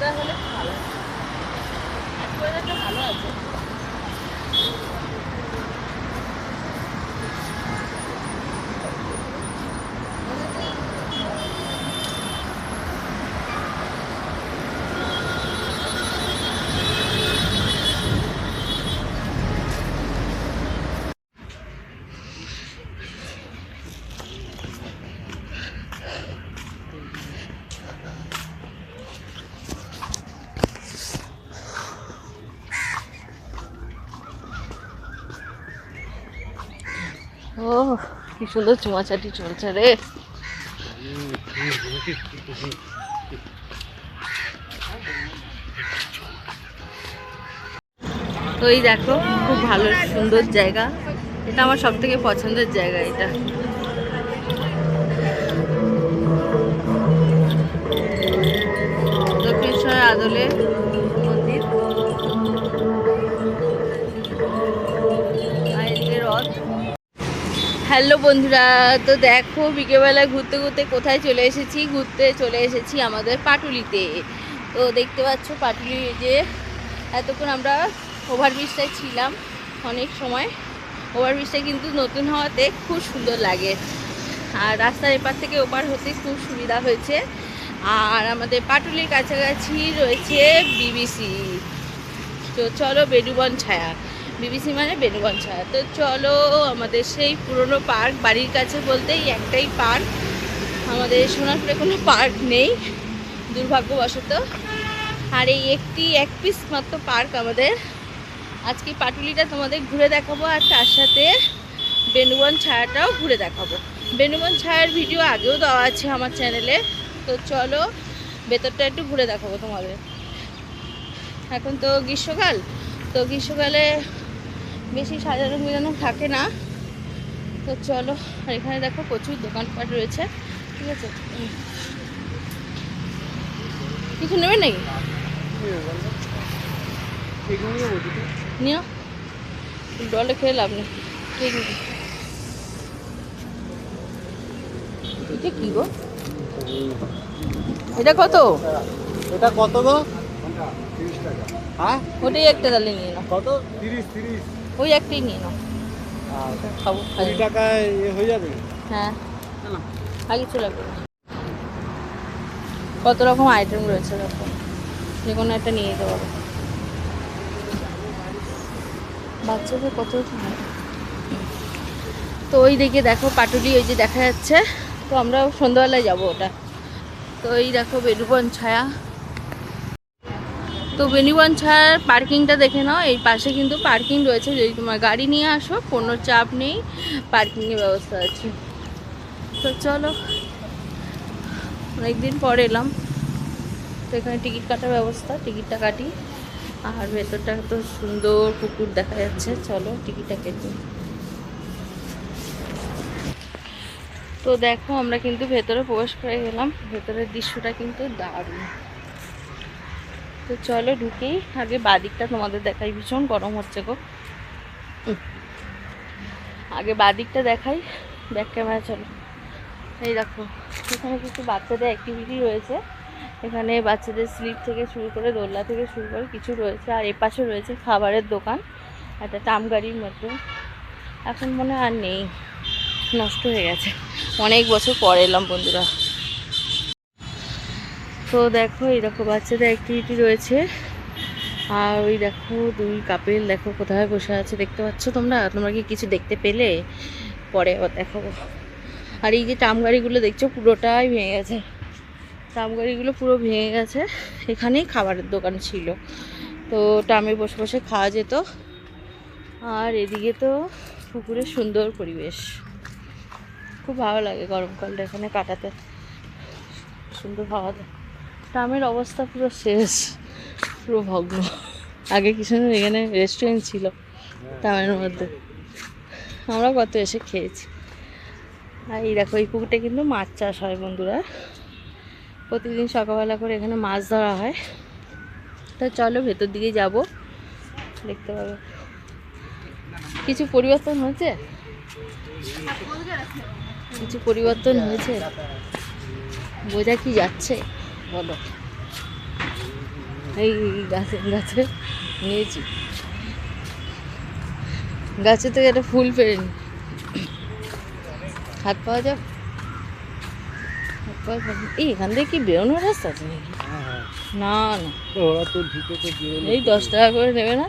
atrás, ¿vale? কি সুন্দর চুমাচাটি চলছে রে। তো এই দেখো, খুব ভালো, সুন্দর জায়গা। এটা আমার সব থেকে পছন্দের জায়গা এটা। দক্ষিণেশ্বরের আদলে বন্ধুরা, তো দেখো বিকেলবেলা ঘুরতে ঘুরতে কোথায় চলে এসেছি? ঘুরতে চলে এসেছি আমাদের পাটুলিতে। তো দেখতে পাচ্ছ পাটুলি যে এতক্ষণ আমরা ওভারব্রিজটায় ছিলাম অনেক সময়। ওভারব্রিজটা কিন্তু নতুন হওয়াতে খুব সুন্দর লাগে। আর রাস্তার এপার থেকে ওপার হতে খুব সুবিধা হয়েছে। আর আমাদের পাটুলির কাছাকাছি রয়েছে বিবিসি। তো চলো বেডুবন ছায়া। বিবিসি মানে বেনুবন ছায়া তো চলো আমাদের সেই পুরনো পার্ক, বাড়ির কাছে বলতেই একটাই পার্ক। আমাদের সোনারপুরে কোনো পার্ক নেই, দুর্ভাগ্যবশত। আর এই একটি, এক পিস মাত্র পার্ক আমাদের। আজকে পাটুলিটা তোমাদের ঘুরে দেখাবো আর তার সাথে বেনুবন ছায়াটাও ঘুরে দেখাবো। বেনুবন ছায়ার ভিডিও আগেও দেওয়া আছে আমার চ্যানেলে তো চলো ভেতরটা একটু ঘুরে দেখাবো তোমাদের। এখন তো গ্রীষ্মকাল। তো গ্রীষ্মকালে বেশি সাজানো গুজানো থাকে না। তো চলো আর এখানে দেখো প্রচুর দোকানপাট রয়েছে ঠিক আছে? কিছু নেবে নাকি? নিও। ডলে খেয়ে লাভ নেই। এটা কি গো? এটা কত? এটা কত গো? হ্যাঁ? ওটাই একটা তাহলে নিয়ে নাও। কত? তিরিশ তিরিশ। ওই একটাই নিয়ে নাও। খাব কুড়ি টাকায় হয়ে যাবে? হ্যাঁ। আগে চলে আসবে কত রকম আইটেম রয়েছে দেখো। যে কোনো একটা নিয়ে যেতে পারো। বাচ্চাদের কত তো ওই দিকে দেখো পাটুলি ওই যে দেখা যাচ্ছে। তো আমরা সন্ধ্যাবেলায় যাব ওটা। তো এই দেখো বেডুবন ছায়া। তো বেনিবন ছায়ার পার্কিংটা দেখে নাও, এই পাশে কিন্তু পার্কিং রয়েছে, যদি তোমার গাড়ি নিয়ে আসো, কোনো চাপ নেই পার্কিংয়ের ব্যবস্থা আছে। তো চলো, অনেকদিন পর এলাম। তো এখানে টিকিট কাটার ব্যবস্থা, টিকিটটা কাটি। আর ভেতরটা তো সুন্দর পুকুর দেখা যাচ্ছে, চলো টিকিটটা কেটে তো দেখো, আমরা কিন্তু ভেতরে প্রবেশ করে গেলাম। ভেতরের দৃশ্যটা কিন্তু দারুণ। তো চলো ঢুকেই। আগে বাদিকটা তোমাদের দেখাই, ভীষণ গরম হচ্ছে গো। আগে বাদিকটা দেখাই, ব্যাক ক্যামেরা চলো। এই দেখো, এখানে কিছু বাচ্চাদের অ্যাক্টিভিটি রয়েছে। এখানে বাচ্চাদের স্লিপ থেকে শুরু করে দোলনা থেকে শুরু করে কিছু রয়েছে। আর এপাশে রয়েছে খাবারের দোকান, একটা টাম গাড়ির মতো। এখন মনে আর নেই। নষ্ট হয়ে গেছে। অনেক বছর পর এলাম বন্ধুরা। তো দেখো, এই দেখো, বাচ্চাদের অ্যাক্টিভিটি রয়েছে। আর ওই দেখো, দুই কাপেল দেখো কোথায় বসে আছে, দেখতে পাচ্ছ তোমরা? তোমরা কি কিছু দেখতে পেলে? পরে দেখাবো। আর এই যে টাম গাড়িগুলো দেখছ, পুরোটাই ভেঙে গেছে। টাম গাড়িগুলো পুরো ভেঙে গেছে। এখানেই খাবারের দোকান ছিল। তো টামে বসে বসে খাওয়া যেত। আর এদিকে তো পুকুরের সুন্দর পরিবেশ। খুব ভালো লাগে গরমকালটা এখানে কাটাতে। সুন্দর হাওয়া দেয়। ট্রামের অবস্থা পুরো শেষ। পুরো ভগ্ন। আগে কিছু এখানে রেস্টুরেন্ট ছিল ট্রামের মধ্যে। আমরা কত এসে খেয়েছি। আর এই দেখো, এই পুকুরটা কিন্তু মাছ চাষ হয় বন্ধুরা। প্রতিদিন সকালবেলা করে এখানে মাছ ধরা হয়। তা চলো ভেতর দিকে যাব। দেখতে পাবে। কিছু পরিবর্তন হয়েছে? কিছু পরিবর্তন হয়েছে? বোঝা কি যাচ্ছে? বলো। এই গাছে গাছে নিয়েছি। গাছে থেকে একটা ফুল পেরেনি হাত পাওয়া যাক হাত পাওয়া এই এখান থেকে কি বেরোনোর রাস্তা আছে নাকি? হ্যাঁ হ্যাঁ না। না ওরা তো ঢুকে তো এই দশ টাকা করে নেবে না।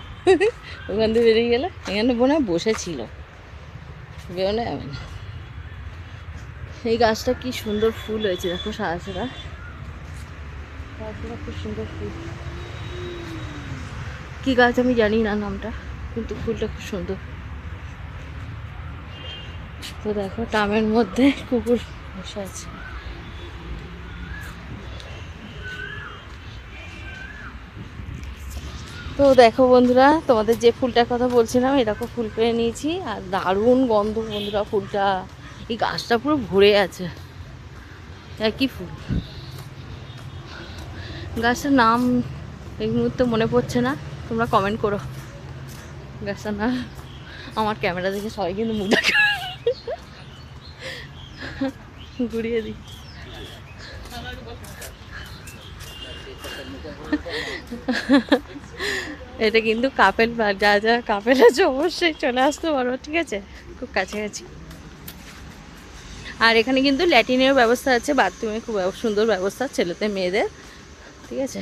ওখান থেকে বেরিয়ে গেলে। এখানে বোনা বসেছিল বেরোনো যাবে না। এই গাছটা কি সুন্দর ফুল হয়েছে। দেখো সাদা সাদা। সাদা খুব সুন্দর ফুল। কি গাছ আমি জানি না নামটা, কিন্তু ফুলটা খুব সুন্দর। তো দেখো, টামের মধ্যে কুকুর বসে আছে। তো দেখো বন্ধুরা, তোমাদের যে ফুলটার কথা বলছিলাম এরকম ফুল পেয়ে নিয়েছি, আর দারুণ গন্ধ বন্ধুরা ফুলটা। এই গাছটা পুরো ভরে আছে। একই ফুল? গাছটার নাম এই মুহূর্তে মনে পড়ছে না, তোমরা কমেন্ট করো। গাছটার নাম, আমার ক্যামেরা দেখে সবাই কিন্তু মুখ ঘুরিয়ে দিই। এটা কিন্তু কাপেল যা যা কাপেল আছে, অবশ্যই চলে আসতে পারো, ঠিক আছে? খুব কাছাকাছি। আর এখানে কিন্তু ল্যাটিনের ব্যবস্থা আছে বাথরুমের খুব সুন্দর ব্যবস্থা ছেলেদের মেয়েদের। ঠিক আছে?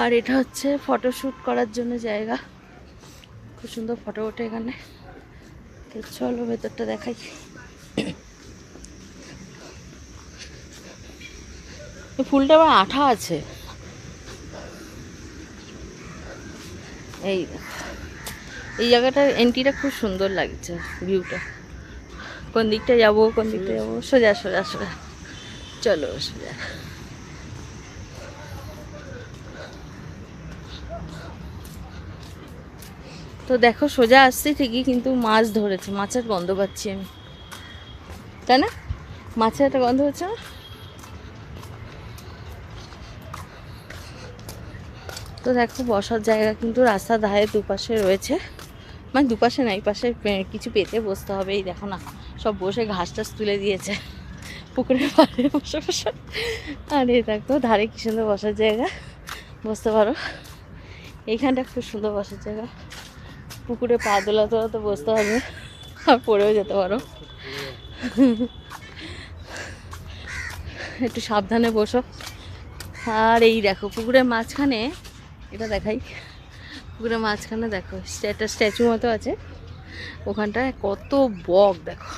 আর এটা হচ্ছে ফটোশ্যুট করার জন্য জায়গা। খুব সুন্দর ফটো ওঠে এখানে। চলো ভেতরটা দেখাই। ফুলটা আবার আঠা আছে। এই এই জায়গাটার এন্ট্রিটা খুব সুন্দর লাগছে ভিউটা কোন দিকটা যাব, কোন দিকটা যাব? সোজা সোজা সোজা। চলো, সোজা। তো দেখো, সোজা আসছে ঠিকই, কিন্তু মাছ ধরেছে। মাছের গন্ধ পাচ্ছি আমি। তাই না? মাছের একটা গন্ধ হচ্ছে না? তো দেখো, বসার জায়গা কিন্তু রাস্তার ধারে দুপাশে রয়েছে। মানে দুপাশে না এই পাশে কিছু পেতে বসতে হবে। এই দেখো না, সব বসে ঘাস টাস তুলে দিয়েছে। পুকুরের পাড়ে বসে বসে। আর এই দেখো, ধারে কি সুন্দর বসার জায়গা। বসতে পারো? এইখানটা খুব সুন্দর বসার জায়গা। পুকুরে পা দোলাতে দোলাতে বসতে হবে, আর পড়েও যেতে পারো। একটু সাবধানে বসো। আর এই দেখো, পুকুরের মাঝখানে, এটা দেখাই, পুকুরের মাঝখানে দেখো, একটা স্ট্যাচু মতো আছে। ওখানটায় কত বক, দেখো।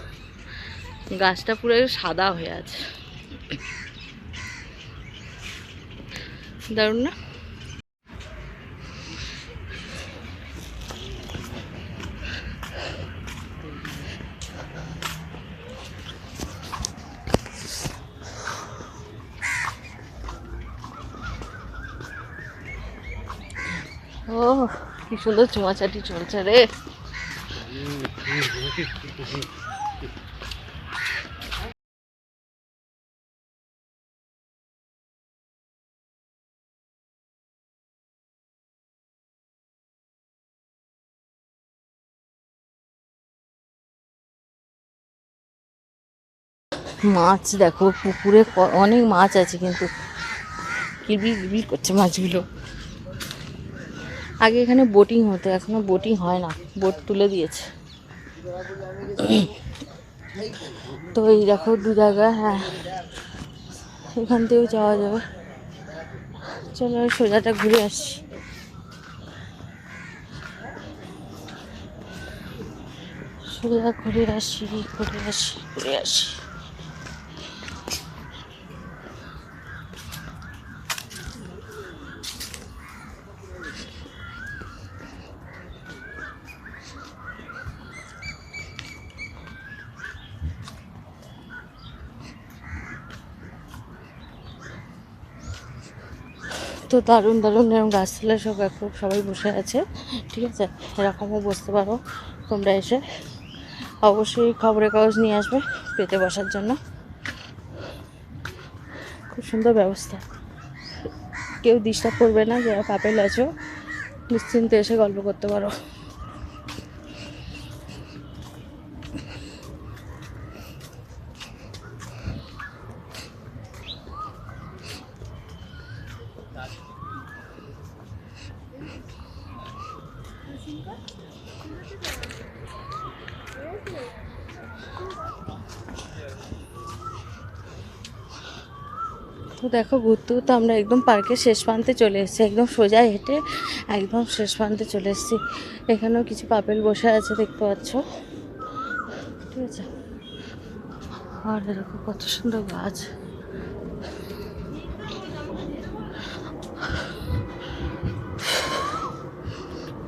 গাছটা পুরো সাদা হয়ে আছে। দারুণ না? ও কি সুন্দর চুমাচাটি চলছে রে। মাছ দেখো, পুকুরে অনেক মাছ আছে কিন্তু। কিরবির করছে মাছগুলো? আগে এখানে বোটিং হতো, এখনও বোটিং হয় না। বোট তুলে দিয়েছে। তো এই দেখো দু জায়গা হ্যাঁ। এখান থেকেও যাওয়া যাবে। চলো সোজাটা ঘুরে আসি। সোজা ঘুরে আসি ঘুরে আসি ঘুরে আসি। তো দারুণ দারুণ। এরকম গাছতলা সব এখন সবাই বসে আছে। ঠিক আছে? এরকমও বসতে পারো তোমরা এসে। অবশ্যই খবরের কাগজ নিয়ে আসবে পেতে বসার জন্য। খুব সুন্দর ব্যবস্থা। কেউ ডিস্টার্ব করবে না, যারা পাপেল আছো, নিশ্চিন্তে এসে গল্প করতে পারো। দেখো ঘুরতে ঘুরতে আমরা একদম পার্কের শেষ প্রান্তে চলে এসেছি, একদম সোজা হেঁটে একদম শেষ প্রান্তে চলে এসেছি। এখানেও কিছু পাপেল বসে আছে, দেখতে পাচ্ছ। ঠিক আছে। আর দেখো কত সুন্দর গাছ।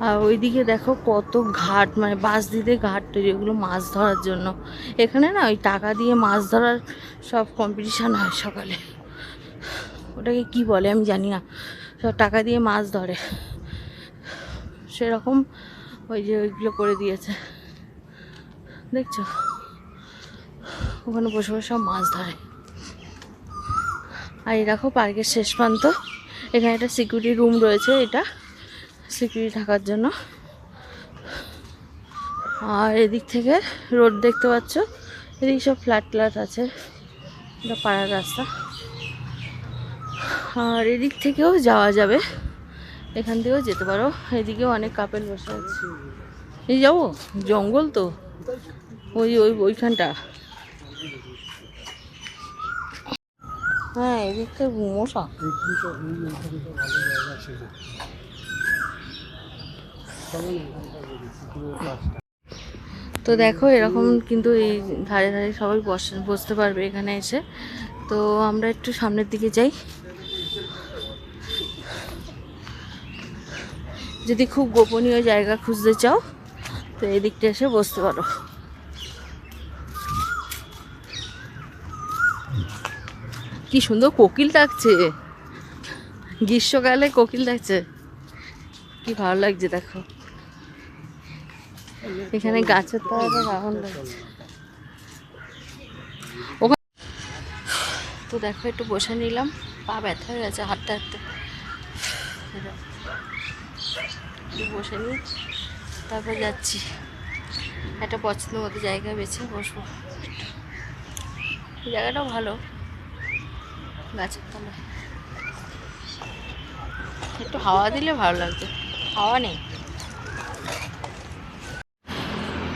আর ওইদিকে দেখো কত ঘাট মানে বাঁশ দিতে ঘাট তৈরি, ওগুলো মাছ ধরার জন্য। এখানে না ওই টাকা দিয়ে মাছ ধরার সব কম্পিটিশান হয় সকালে। ওটাকে কি বলে আমি জানি না। সব টাকা দিয়ে মাছ ধরে। সেরকম ওই যে ওইগুলো করে দিয়েছে। দেখছ? ওখানে বসে বসে সব মাছ ধরে। আর দেখো পার্কের শেষ প্রান্ত। এখানে একটা সিকিউরিটি রুম রয়েছে এটা সিকিউরিটি থাকার জন্য। আর এদিক থেকে রোড দেখতে পাচ্ছ? এদিকে সব ফ্ল্যাট ট্ল্যাট আছে। এটা পাড়ার রাস্তা। আর এদিক থেকেও যাওয়া যাবে। এখান থেকেও যেতে পারো। এদিকেও অনেক কাপেল বসে আছে। এই যাব? জঙ্গল তো। ওই ওই, ওইখানটা। হ্যাঁ এদিকটা মশা। তো দেখো, এরকম কিন্তু এই ধারে ধারে সবাই বসে, বসতে পারবে এখানে এসে। তো আমরা একটু সামনের দিকে যাই। যদি খুব গোপনীয় জায়গা খুঁজতে চাও, তো এই দিকটা এসে বসতে পারো। কি সুন্দর কোকিল ডাকছে। গ্রীষ্মকালে কোকিল ডাকছে। কি ভালো লাগছে, দেখো। এখানে গাছের তলাটা দারুণ লাগছে। তো দেখো, একটু বসে নিলাম। পা ব্যথা হয়ে গেছে, হাঁটতে হাঁটতে। একটু বসে নিই তারপর যাচ্ছি। একটা পছন্দ মতো জায়গা বেছে বসবো। জায়গাটাও ভালো। গাছের তলায়। একটু হাওয়া দিলে ভালো লাগতো। হাওয়া নেই।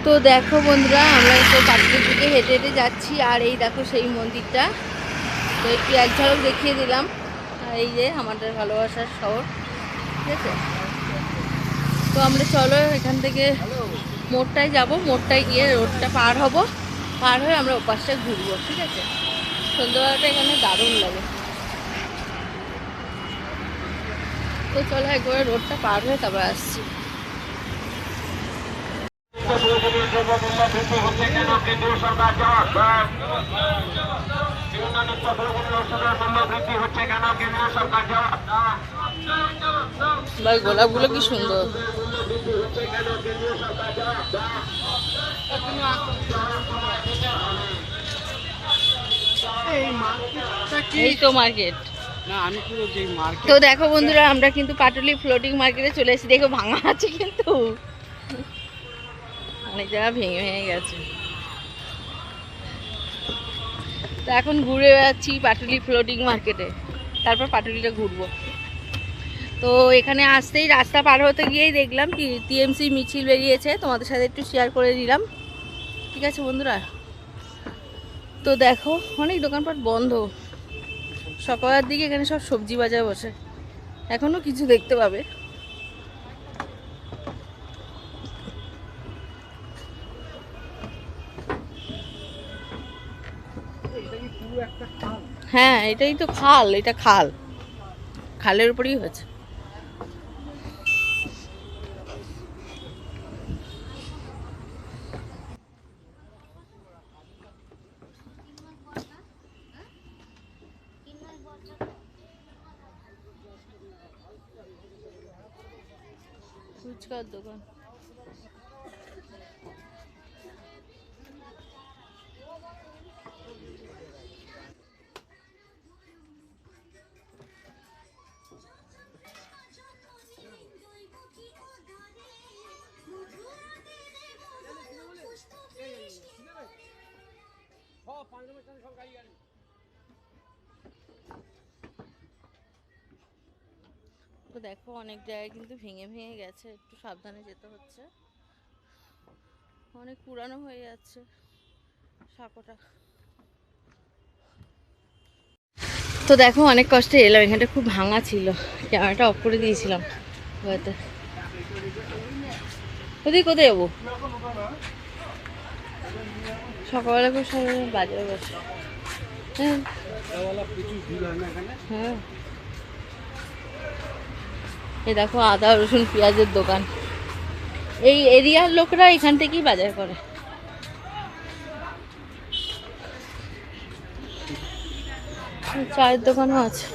তো দেখো বন্ধুরা, আমরা তো পার্কের দিকে হেঁটে হেঁটে যাচ্ছি, আর এই দেখো সেই মন্দিরটা। তো একটু এক ঝলক দেখিয়ে দিলাম। এই যে আমাদের ভালোবাসার শহর। ঠিক আছে? তো আমরা চলো এখান থেকে মোড়টায় যাব, মোড়টায় গিয়ে রোডটা পার হব। পার হয়ে আমরা ওপাশটায় ঘুরবো, ঠিক আছে? সন্ধ্যাবেলাটা এখানে দারুণ লাগে। তো চলো একবার রোডটা পার হয়ে তারপর আসছি। গোলাপগুলো কি সুন্দর। তো মার্কেট দেখো বন্ধুরা আমরা কিন্তু পাটুলি ফ্লোটিং মার্কেটে চলে এসেছি। দেখো ভাঙা আছে কিন্তু। অনেক জায়গা ভেঙে ভেঙে গেছে। তো এখন ঘুরে বেড়াচ্ছি পাটুলি ফ্লোটিং মার্কেটে তারপর পাটুলিটা ঘুরবো। তো এখানে আসতেই রাস্তা পার হতে গিয়েই দেখলাম কি টিএমসি মিছিল বেরিয়েছে। তোমাদের সাথে একটু শেয়ার করে দিলাম। ঠিক আছে বন্ধুরা? তো দেখো, অনেক দোকানপাট বন্ধ। সকালের দিকে এখানে সব সবজি বাজার বসে। এখনও কিছু দেখতে পাবে। হ্যাঁ এটাই তো খাল, এটা খাল। খালের উপরেই হয়েছে। ফুচকার দোকান তো দেখো অনেক জায়গায় কিন্তু ভেঙে ভেঙে গেছে একটু সাবধানে যেতে হচ্ছে। অনেক পুরানো হয়ে যাচ্ছে সাঁকোটা তো দেখো অনেক কষ্টে এলাম এখানটা খুব ভাঙা ছিল ক্যামেরাটা অফ করে দিয়েছিলাম। হয়তো। ওদিকে কোথায় যাব। সকালবেলা করে সবাই বাজারে বসে হ্যাঁ। হয়। এই দেখো আদা রসুন পেঁয়াজের দোকান। এই এরিয়ার লোকরা এখান থেকেই বাজার করে। চায়ের দোকানও আছে।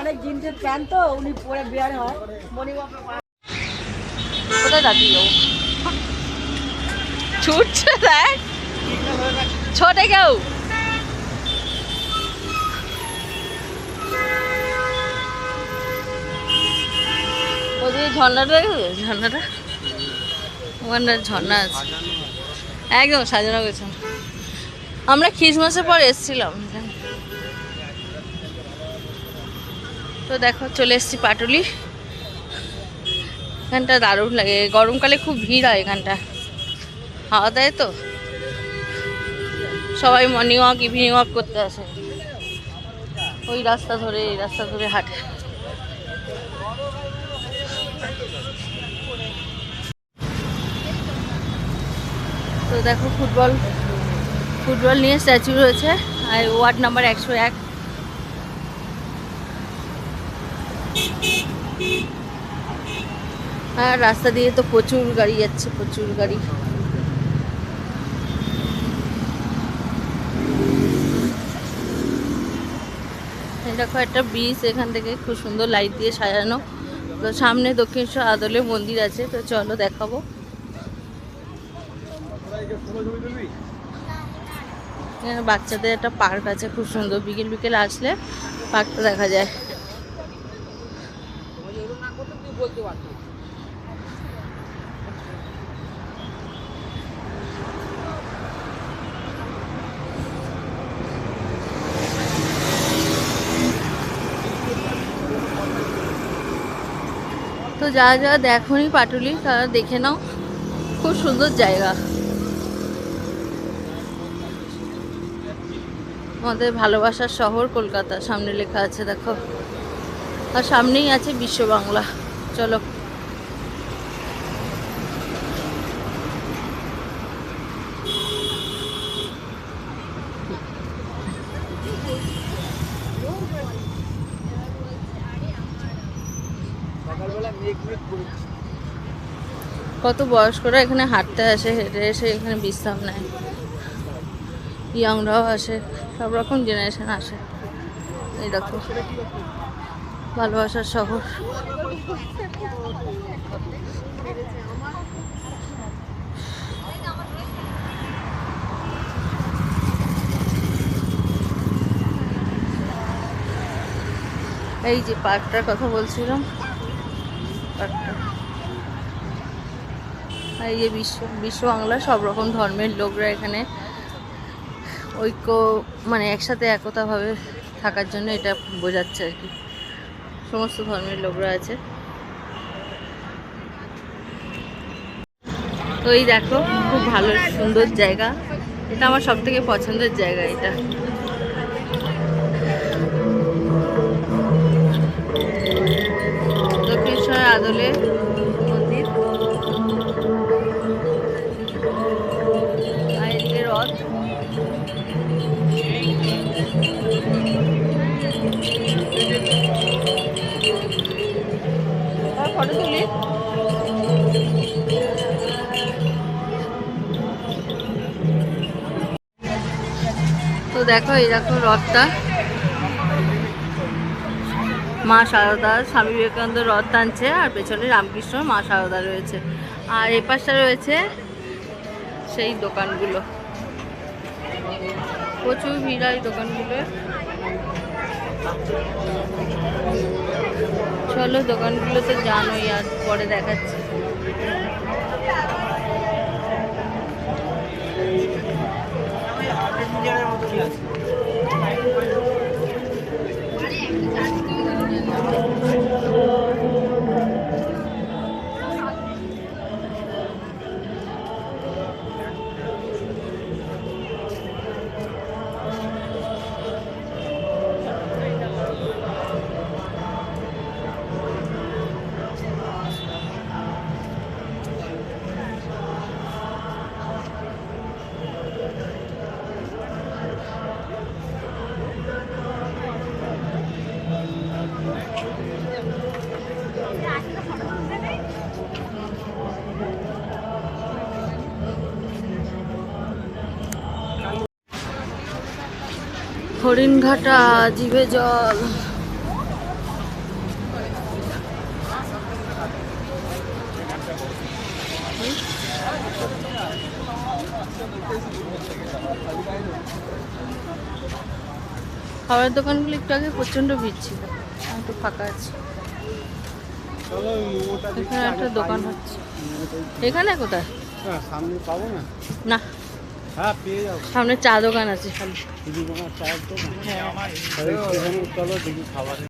অনেক জিন্সের প্যান্ট তো উনি পরে বের হয়। কোথায় দাঁড়িয়ে যাব? ছোটে কেউ। ওদিকে ঝর্ণাটা ঝর্ণা আছে। একদম সাজানো আমরা পর এসেছিলাম। তো দেখো, চলে এসেছি পাটুলি। এখানটা দারুণ লাগে। গরমকালে খুব ভিড় হয় এখানটা। হাওয়া দেয় তো? সবাই মর্নিং ওয়াক ইভিনিং ওয়াক করতে আসে। ওই রাস্তা ধরে, এই রাস্তা ধরে হাঁটে। তো দেখো ফুটবল ফুটবল নিয়ে স্ট্যাচু রয়েছে, আর ওয়ার্ড নাম্বার একশো এক। আর রাস্তা দিয়ে তো প্রচুর গাড়ি যাচ্ছে, প্রচুর গাড়ি। দেখো একটা ব্রিজ এখান থেকে খুব সুন্দর লাইট দিয়ে সাজানো। তো সামনে দক্ষিণেশ্বর আদলে মন্দির আছে, তো চলো দেখাবো। বাচ্চাদের একটা পার্ক আছে, খুব সুন্দর। বিকেল বিকেল আসলে পার্কটা দেখা যায়। তো যা দেখো নি পাটুলি, তারা দেখে নাও। খুব সুন্দর জায়গা। আমাদের ভালোবাসার শহর কলকাতা, সামনে লেখা আছে, দেখো। আর সামনেই আছে বিশ্ব বাংলা। চলো। কত বয়স্করা এখানে হাঁটতে আসে, হেঁটে এসে এখানে বিশ্রাম নেয়। ইয়াংরাও আসে, সব রকম জেনারেশন আসে। দেখো, ভালোবাসার শহর। এই যে পার্কটার কথা বলছিলাম পার্কটা আর এই যে বিশ্ব বিশ্ব বাংলা সব রকম ধর্মের লোকরা এখানে ঐক্য মানে একসাথে একতাভাবে থাকার জন্য এটা বোঝাচ্ছে আর কি। সমস্ত ধর্মের লোকরা আছে। তো এই দেখো, খুব ভালো সুন্দর জায়গা। এটা আমার সব থেকে পছন্দের জায়গা এটা। দক্ষিণেশ্বর আদলে মন্দির। রথ। ফটো তো দেখো এই দেখো রথটা। মা সারদা, স্বামী বিবেকানন্দ রথ টানছে আর পেছনে রামকৃষ্ণ মা সারদা রয়েছে। আর এপাশটা রয়েছে সেই দোকানগুলো। প্রচুর ভিড় এই দোকানগুলো চলো দোকানগুলো তো জানোই আর পরে দেখাচ্ছি। মতো হরিণঘাটা জিভে জল। খাবারের দোকানগুলো একটু আগে প্রচণ্ড ভিড় ছিল। একটু ফাঁকা আছে। এখানে একটা দোকান হচ্ছে। এখানে কোথায়? সামনে পাবো না। সামনে চা দোকান আছে খালি। চা দোকান হ্যাঁ। খাবার